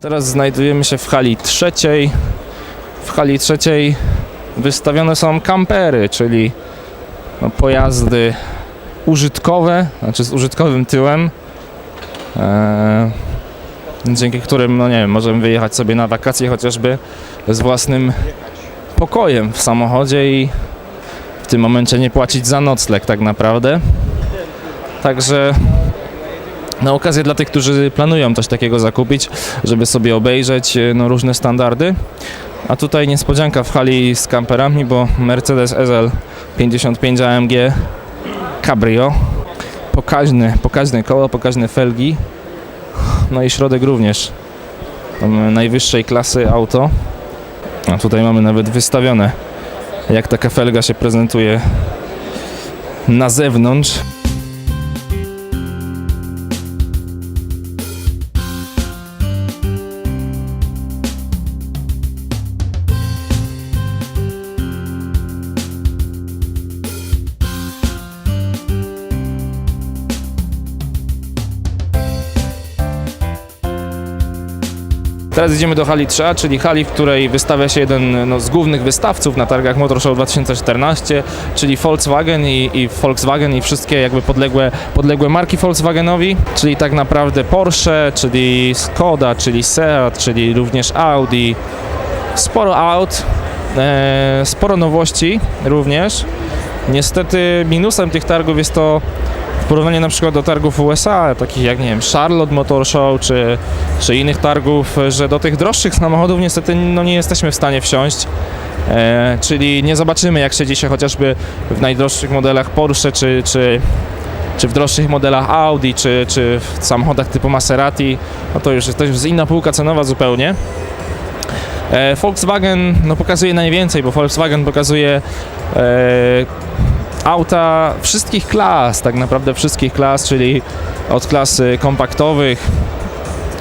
Teraz znajdujemy się w hali trzeciej. W hali trzeciej wystawione są kampery, czyli no, pojazdy użytkowe, znaczy z użytkowym tyłem, e, dzięki którym, no nie wiem, możemy wyjechać sobie na wakacje chociażby z własnym pokojem w samochodzie i w tym momencie nie płacić za nocleg tak naprawdę. Także na okazję dla tych, którzy planują coś takiego zakupić, żeby sobie obejrzeć e, no, różne standardy. A tutaj niespodzianka w hali z kamperami, bo Mercedes SL 55 AMG Cabrio. Pokaźne, pokaźne koło, pokaźne felgi. No i środek również. Tam najwyższej klasy auto. A tutaj mamy nawet wystawione, jak taka felga się prezentuje na zewnątrz. Teraz idziemy do hali 3, czyli hali, w której wystawia się jeden no, z głównych wystawców na targach Motor Show 2014, czyli Volkswagen i, i Volkswagen i wszystkie jakby podległe, podległe marki Volkswagenowi, czyli tak naprawdę Porsche, czyli Skoda, czyli Seat, czyli również Audi. Sporo aut, e, sporo nowości również. Niestety minusem tych targów jest to w porównaniu na przykład do targów USA, takich jak nie wiem, Charlotte Motor Show czy, czy innych targów, że do tych droższych samochodów niestety no, nie jesteśmy w stanie wsiąść. E, czyli nie zobaczymy jak siedzi się chociażby w najdroższych modelach Porsche czy, czy, czy w droższych modelach Audi czy, czy w samochodach typu Maserati. No to już, to już jest inna półka cenowa zupełnie. E, Volkswagen no, pokazuje najwięcej, bo Volkswagen pokazuje e, auta wszystkich klas, tak naprawdę wszystkich klas, czyli od klas y, kompaktowych,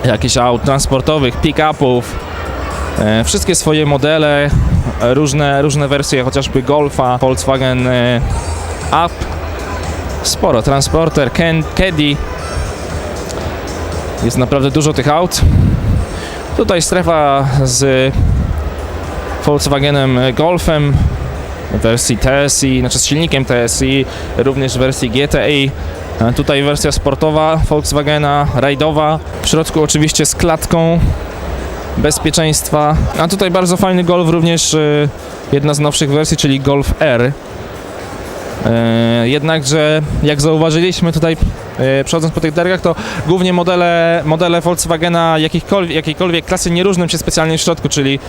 jakichś aut transportowych, pick-upów, e, wszystkie swoje modele, e, różne, różne wersje, chociażby Golfa, Volkswagen e, Up, sporo, Transporter, Ken, Caddy, jest naprawdę dużo tych aut. Tutaj strefa z Volkswagenem Golfem, w wersji TSI, znaczy z silnikiem TSI, również w wersji GTI. Tutaj wersja sportowa Volkswagena, rajdowa. W środku oczywiście z klatką bezpieczeństwa. A tutaj bardzo fajny Golf również, e, jedna z nowszych wersji, czyli Golf R. E, Jednakże, jak zauważyliśmy tutaj e, przechodząc po tych targach, to głównie modele, modele Volkswagena jakichkolwiek, jakiejkolwiek klasy nie różnią się specjalnie w środku, czyli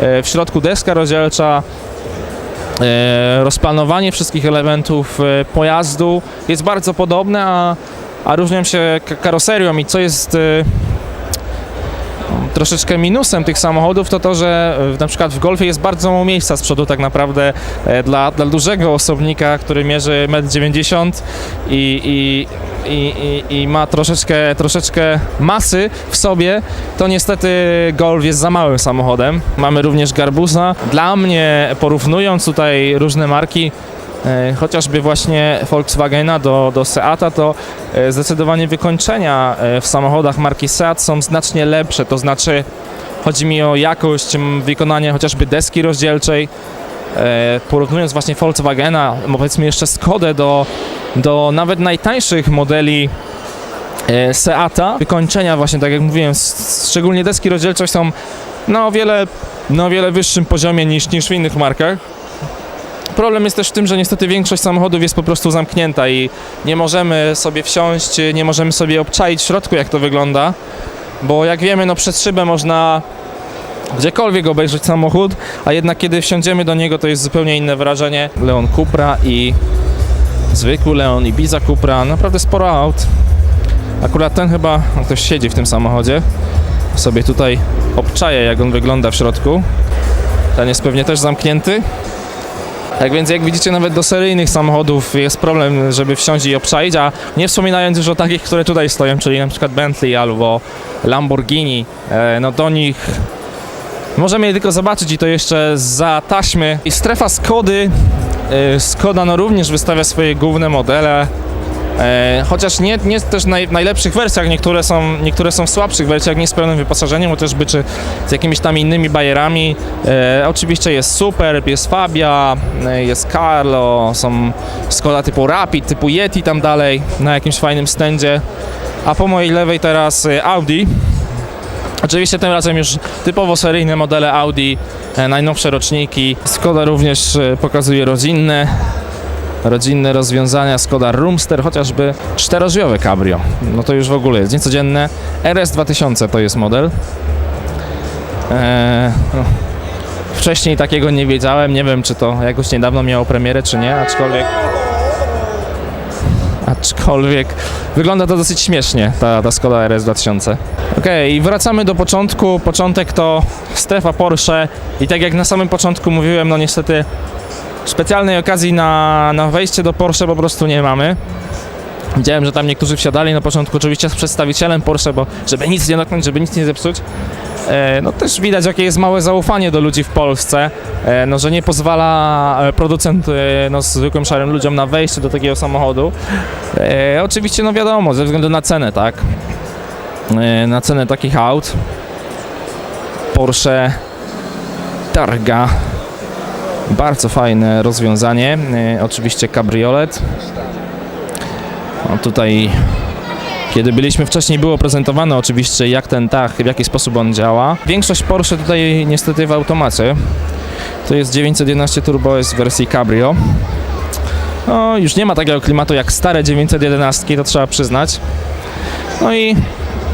e, w środku deska rozdzielcza, rozplanowanie wszystkich elementów e, pojazdu jest bardzo podobne, a, a różnią się karoserią i co jest e, troszeczkę minusem tych samochodów to to, że e, na przykład w Golfie jest bardzo mało miejsca z przodu tak naprawdę e, dla, dla dużego osobnika, który mierzy 1,90 m i, i, i, i, i ma troszeczkę, troszeczkę masy w sobie, to niestety Golf jest za małym samochodem. Mamy również Garbusa. Dla mnie, porównując tutaj różne marki, chociażby właśnie Volkswagena do, do Seata, to e, zdecydowanie wykończenia e, w samochodach marki Seat są znacznie lepsze, to znaczy chodzi mi o jakość wykonania chociażby deski rozdzielczej, E, porównując właśnie Volkswagena, powiedzmy jeszcze Skodę do, do nawet najtańszych modeli e, Seata, wykończenia właśnie, tak jak mówiłem, szczególnie deski rozdzielcze są na o wiele, na o wiele wyższym poziomie niż, niż w innych markach. Problem jest też w tym, że niestety większość samochodów jest po prostu zamknięta i nie możemy sobie wsiąść, nie możemy sobie obczaić w środku jak to wygląda, bo jak wiemy, no przez szybę można gdziekolwiek obejrzeć samochód, a jednak kiedy wsiądziemy do niego, to jest zupełnie inne wrażenie. Leon Cupra i zwykły Leon, Ibiza Cupra, naprawdę sporo aut. Akurat ten chyba, no ktoś siedzi w tym samochodzie, sobie tutaj obczaję jak on wygląda w środku. Ten jest pewnie też zamknięty. Tak więc jak widzicie nawet do seryjnych samochodów jest problem, żeby wsiąść i obczaić, a nie wspominając już o takich, które tutaj stoją, czyli na przykład Bentley albo Lamborghini, e, no do nich Możemy je tylko zobaczyć i to jeszcze za taśmy. I strefa Skody. y, Skoda no również wystawia swoje główne modele. E, chociaż nie, nie też naj, w najlepszych wersjach, niektóre są, niektóre są w słabszych wersjach, nie z pełnym wyposażeniem, chociażby czy z jakimiś tam innymi bajerami. E, oczywiście jest Superb, jest Fabia, e, jest Carlo, są Skoda typu Rapid, typu Yeti tam dalej, na jakimś fajnym stędzie. A po mojej lewej teraz e, Audi. Oczywiście tym razem już typowo seryjne modele Audi, e, najnowsze roczniki. Skoda również e, pokazuje rodzinne, rodzinne rozwiązania. Skoda Roomster, chociażby czterodrzwiowe cabrio. No to już w ogóle jest niecodzienne. RS 2000 to jest model. E, no. Wcześniej takiego nie wiedziałem, nie wiem czy to jakoś niedawno miało premierę czy nie, aczkolwiek aczkolwiek wygląda to dosyć śmiesznie, ta, ta Skoda RS 2000. Okej, i wracamy do początku. Początek to strefa Porsche i tak jak na samym początku mówiłem, no niestety specjalnej okazji na, na wejście do Porsche po prostu nie mamy. Widziałem, że tam niektórzy wsiadali na początku oczywiście z przedstawicielem Porsche, bo żeby nic nie dotknąć, żeby nic nie zepsuć. E, no też widać, jakie jest małe zaufanie do ludzi w Polsce, e, no że nie pozwala e, producent no, zwykłym szarym ludziom na wejście do takiego samochodu. Oczywiście, no wiadomo, ze względu na cenę, tak? Na cenę takich aut. Porsche Targa. Bardzo fajne rozwiązanie. E, oczywiście kabriolet. No tutaj, kiedy byliśmy wcześniej, było prezentowane oczywiście, jak ten tach, w jaki sposób on działa. Większość Porsche tutaj niestety w automacie. To jest 911 Turbo S w wersji Cabrio. No, już nie ma takiego klimatu jak stare 911, to trzeba przyznać. No i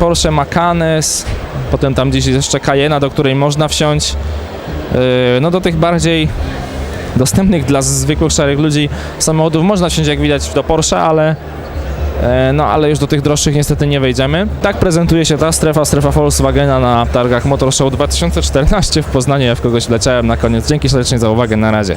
Porsche Macanes, potem tam gdzieś jeszcze Cayena, do której można wsiąść. Yy, No do tych bardziej dostępnych dla zwykłych szarych ludzi samochodów można wsiąść jak widać do Porsche, ale e, no ale już do tych droższych niestety nie wejdziemy. Tak prezentuje się ta strefa, strefa Volkswagena na targach Motor Show 2014 w Poznaniu. Ja w kogoś leciałem na koniec. Dzięki serdecznie za uwagę, na razie.